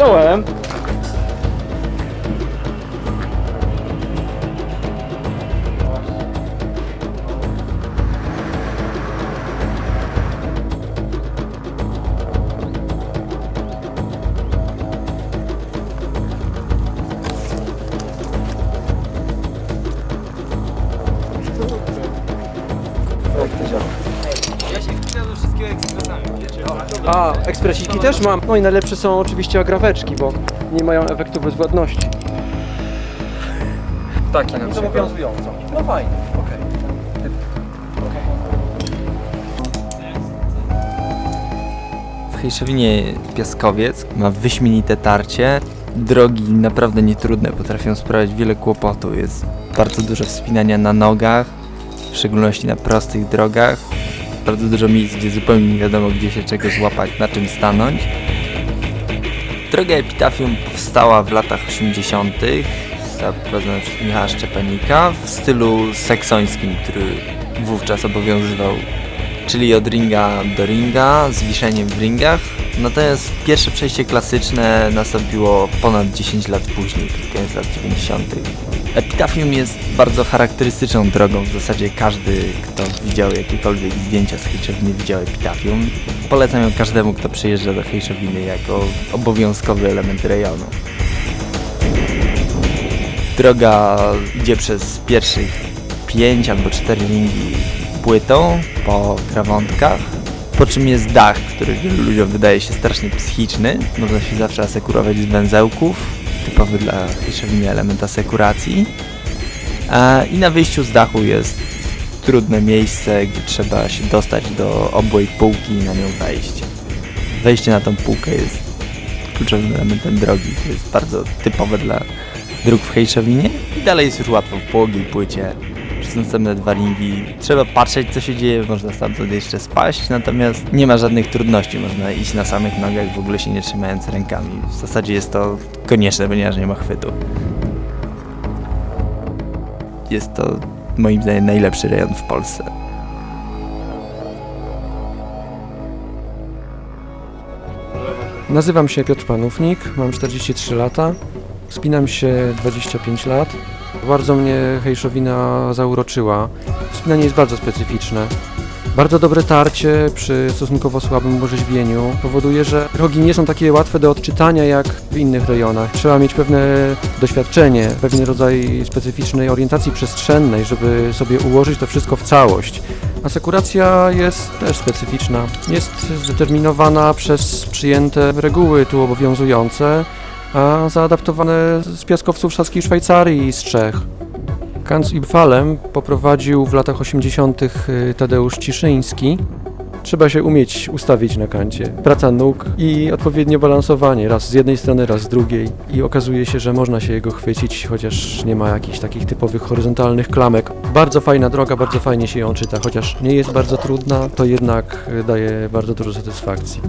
czołem. Jak to działa? A, ekspresiki też mam. No i najlepsze są oczywiście agraweczki, bo nie mają efektu bezwładności. Taki na Zobowiązująco. No fajnie, okej. W Hejszowinie Piaskowiec ma wyśmienite tarcie. Drogi naprawdę nietrudne, potrafią sprawiać wiele kłopotu. Jest bardzo dużo wspinania na nogach, w szczególności na prostych drogach. Bardzo dużo miejsc, gdzie zupełnie nie wiadomo, gdzie się czego złapać, na czym stanąć. Droga Epitafium powstała w latach 80. Została prowadzona przez Michała Szczepanika w stylu seksońskim, który wówczas obowiązywał czyli od ringa do ringa, z wiszeniem w ringach. Natomiast pierwsze przejście klasyczne nastąpiło ponad 10 lat później, pod koniec lat 90. Epitafium jest bardzo charakterystyczną drogą, w zasadzie każdy, kto widział jakiekolwiek zdjęcia z Hejszowiny widział Epitafium. Polecam ją każdemu, kto przyjeżdża do Hejszowiny jako obowiązkowy element rejonu. Droga idzie przez pierwszych 5 albo 4 ringi płytą po krawątkach, po czym jest dach, który wielu ludziom wydaje się strasznie psychiczny. Można się zawsze asekurować z węzełków, typowy dla Hiszowiny element asekuracji. I na wyjściu z dachu jest trudne miejsce, gdzie trzeba się dostać do obłej półki i na nią wejść. Wejście na tą półkę jest kluczowym elementem drogi. To jest bardzo typowe dla dróg w Hejszowinie i dalej jest już łatwo w płogiej płycie. Przez następne dwa ringi trzeba patrzeć co się dzieje, można stamtąd jeszcze spaść, natomiast nie ma żadnych trudności, można iść na samych nogach, w ogóle się nie trzymając rękami. W zasadzie jest to konieczne, ponieważ nie ma chwytu. Jest to moim zdaniem najlepszy rejon w Polsce. Nazywam się Piotr Panównik, mam 43 lata, spinam się 25 lat. Bardzo mnie hejszowina zauroczyła. Wspinanie jest bardzo specyficzne. Bardzo dobre tarcie przy stosunkowo słabym orzeźwieniu powoduje, że drogi nie są takie łatwe do odczytania jak w innych rejonach. Trzeba mieć pewne doświadczenie, pewien rodzaj specyficznej orientacji przestrzennej, żeby sobie ułożyć to wszystko w całość. Asekuracja jest też specyficzna. Jest zdeterminowana przez przyjęte reguły tu obowiązujące, a zaadaptowane z piaskowców saskiej Szwajcarii i z Czech. Kanz i Falem poprowadził w latach 80. Tadeusz Ciszyński. Trzeba się umieć ustawić na kancie. Praca nóg i odpowiednie balansowanie, raz z jednej strony, raz z drugiej. I okazuje się, że można się jego chwycić, chociaż nie ma jakichś takich typowych horyzontalnych klamek. Bardzo fajna droga, bardzo fajnie się ją czyta, chociaż nie jest bardzo trudna, to jednak daje bardzo dużo satysfakcji.